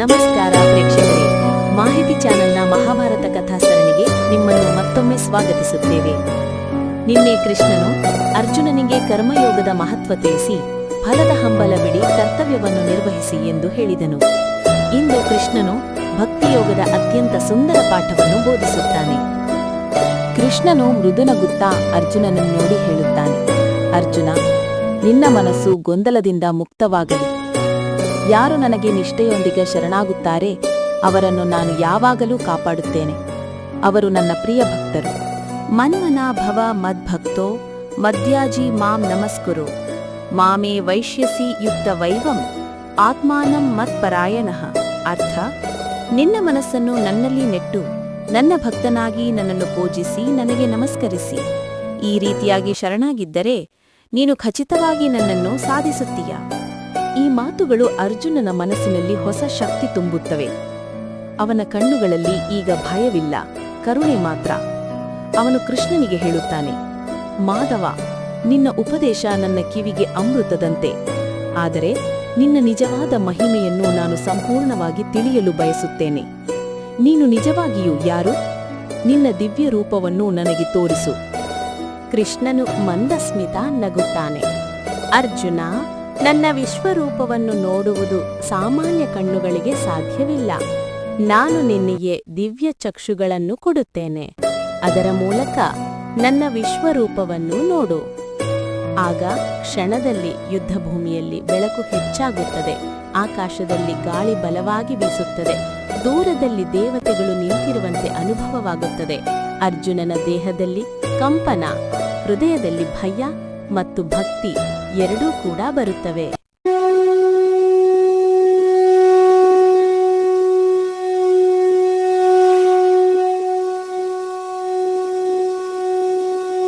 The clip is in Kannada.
ನಮಸ್ಕಾರ ಪ್ರೇಕ್ಷಕರೇ. ಮಾಹಿತಿ ಚಾನೆಲ್ನ ಮಹಾಭಾರತ ಕಥಾ ಸರಣಿಗೆ ನಿಮ್ಮನ್ನು ಮತ್ತೊಮ್ಮೆ ಸ್ವಾಗತಿಸುತ್ತೇವೆ. ನಿನ್ನೆ ಕೃಷ್ಣನು ಅರ್ಜುನನಿಗೆ ಕರ್ಮಯೋಗದ ಮಹತ್ವ ತಿಳಿಸಿ ಫಲದ ಹಂಬಲ ಬಿಡಿ ಕರ್ತವ್ಯವನ್ನು ನಿರ್ವಹಿಸಿ ಎಂದು ಹೇಳಿದನು. ಇಂದು ಕೃಷ್ಣನು ಭಕ್ತಿಯೋಗದ ಅತ್ಯಂತ ಸುಂದರ ಪಾಠವನ್ನು ಬೋಧಿಸುತ್ತಾನೆ. ಕೃಷ್ಣನು ಮೃದುನಗುತ್ತಾ ಅರ್ಜುನನನ್ನು ನೋಡಿ ಹೇಳುತ್ತಾನೆ. ಅರ್ಜುನ, ನಿನ್ನ ಮನಸ್ಸು ಗೊಂದಲದಿಂದ ಮುಕ್ತವಾಗಲಿ. ಯಾರು ನನಗೆ ನಿಷ್ಠೆಯೊಂದಿಗೆ ಶರಣಾಗುತ್ತಾರೆ, ಅವರನ್ನು ನಾನು ಯಾವಾಗಲೂ ಕಾಪಾಡುತ್ತೇನೆ. ಅವರು ನನ್ನ ಪ್ರಿಯ ಭಕ್ತರು. ಮನ್ಮನ ಭವ ಮದ್ಭಕ್ತೋ, ಮದ್ಯಾಜಿ ಮಾಂ ನಮಸ್ಕುರು. ಮಾಮೇ ವೈಶ್ಯಸಿ ಯುಕ್ತ ವೈವಂ, ಆತ್ಮಾನಂ ಮತ್ಪರಾಯಣಃ. ಅರ್ಥ? ನಿನ್ನ ಮನಸ್ಸನ್ನು ನನ್ನಲ್ಲಿ ನೆಟ್ಟು, ನನ್ನ ಭಕ್ತನಾಗಿ ನನ್ನನ್ನು ಪೂಜಿಸಿ, ನನಗೆ ನಮಸ್ಕರಿಸಿ. ಈ ರೀತಿಯಾಗಿ ಶರಣಾಗಿದ್ದರೆ, ನೀನು ಖಚಿತವಾಗಿ ನನ್ನನ್ನು ಸಾಧಿಸುತ್ತೀಯ. ಈ ಮಾತುಗಳು ಅರ್ಜುನನ ಮನಸ್ಸಿನಲ್ಲಿ ಹೊಸ ಶಕ್ತಿ ತುಂಬುತ್ತವೆ. ಅವನ ಕಣ್ಣುಗಳಲ್ಲಿ ಈಗ ಭಯವಿಲ್ಲ, ಕರುಣೆ ಮಾತ್ರ. ಅವನು ಕೃಷ್ಣನಿಗೆ ಹೇಳುತ್ತಾನೆ, ಮಾಧವ, ನಿನ್ನ ಉಪದೇಶ ನನ್ನ ಕಿವಿಗೆ ಅಮೃತದಂತೆ. ಆದರೆ ನಿನ್ನ ನಿಜವಾದ ಮಹಿಮೆಯನ್ನು ನಾನು ಸಂಪೂರ್ಣವಾಗಿ ತಿಳಿಯಲು ಬಯಸುತ್ತೇನೆ. ನೀನು ನಿಜವಾಗಿಯೂ ಯಾರು? ನಿನ್ನ ದಿವ್ಯ ರೂಪವನ್ನು ನನಗೆ ತೋರಿಸು. ಕೃಷ್ಣನು ಮಂದಸ್ಮಿತ ನಗುತ್ತಾನೆ. ಅರ್ಜುನ ನನ್ನ ವಿಶ್ವರೂಪವನ್ನು ನೋಡುವುದು ಸಾಮಾನ್ಯ ಕಣ್ಣುಗಳಿಗೆ ಸಾಧ್ಯವಿಲ್ಲ. ನಾನು ನಿನ್ನೆಯೇ ದಿವ್ಯ ಚಕ್ಷುಗಳನ್ನು ಕೊಡುತ್ತೇನೆ. ಅದರ ಮೂಲಕ ನನ್ನ ವಿಶ್ವರೂಪವನ್ನು ನೋಡು. ಆಗ ಕ್ಷಣದಲ್ಲಿ ಯುದ್ಧಭೂಮಿಯಲ್ಲಿ ಬೆಳಕು ಹೆಚ್ಚಾಗುತ್ತದೆ. ಆಕಾಶದಲ್ಲಿ ಗಾಳಿ ಬಲವಾಗಿ ಬೀಸುತ್ತದೆ. ದೂರದಲ್ಲಿ ದೇವತೆಗಳು ನಿಂತಿರುವಂತೆ ಅನುಭವವಾಗುತ್ತದೆ. ಅರ್ಜುನನ ದೇಹದಲ್ಲಿ ಕಂಪನ, ಹೃದಯದಲ್ಲಿ ಭಯ ಮತ್ತು ಭಕ್ತಿ ಎರಡೂ ಕೂಡ ಬರುತ್ತವೆ.